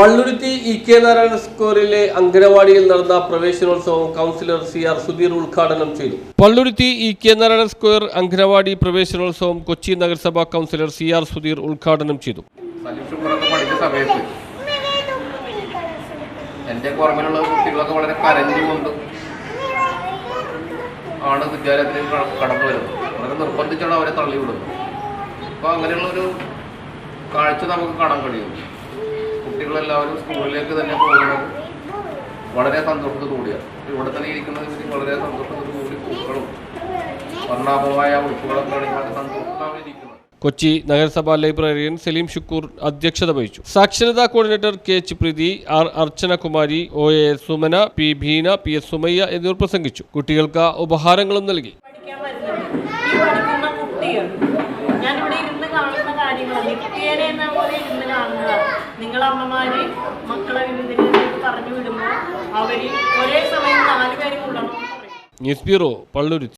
Palluruthy E K Narayana സ്ക്വയറിലെ അങ്കനവാടിയിൽ നടന്ന പ്രവേശനോത്സവം കൗൺസിലർ സി ആർ സുധീർ ഉദ്ഘാടനം ചെയ്തു. Palluruthy E K Narayana square anganwadi പ്രവേശനോത്സവം കൊച്ചി നഗരസഭാ കൗൺസിലർ സി ആർ സുധീർ ഉദ്ഘാടനം ചെയ്തു. എന്റെ ഓർമ്മയിലുള്ള കുട്ടികളൊക്കെ വളരെ കരഞ്ഞുകൊണ്ട് ആണ് വിദ്യാലയത്തിലേക്ക് കടന്നു വരുന്നത്. വളരെ നിർബന്ധിച്ചാണ് അവരെ തള്ളിവിടുന്നത്. അപ്പോൾ അങ്ങനെയുള്ളൊരു കാഴ്ച നമുക്ക് കാണാൻ കഴിയും കുട്ടികളെല്ലാവരും സ്കൂളിലേക്ക് തന്നെ പോകുന്നത് വളരെ സന്തോഷത്തോടു കൂടിയാണ്. ഇവിടെ തന്നെ ഇരിക്കുന്നത് വളരെ സന്തോഷത്തോടുകൂടി പൂക്കളും വർണാഭമായ ഉടുപ്പുകളൊക്കെ അണിഞ്ഞാൽ സന്തോഷത്തോടെ ഇരിക്കുന്നത്. കൊച്ചി നഗരസഭാ ലൈബ്രറിയൻ സലീം ഷുക്കൂർ അധ്യക്ഷത വഹിച്ചു. സാക്ഷരതാ coordinator K H Preethi R Archanakumari O A Sumana P Beena P S Sumayya എന്നിവർ പ്രസംഗിച്ചു. കുട്ടികൾക്ക് ഉപഹാരങ്ങളും നൽകി. ഞാനിവിടെ ഇരുന്ന് കാണുന്ന കാര്യങ്ങൾ നിത്യേന പോലെ ഇരുന്ന് നിങ്ങൾ അമ്മമാര് മക്കളെ പറഞ്ഞു വിടുമ്പോൾ അവർ ഒരേ സമയം നാലുപേരും ന്യൂസ് ബ്യൂറോ പള്ളുരുത്തി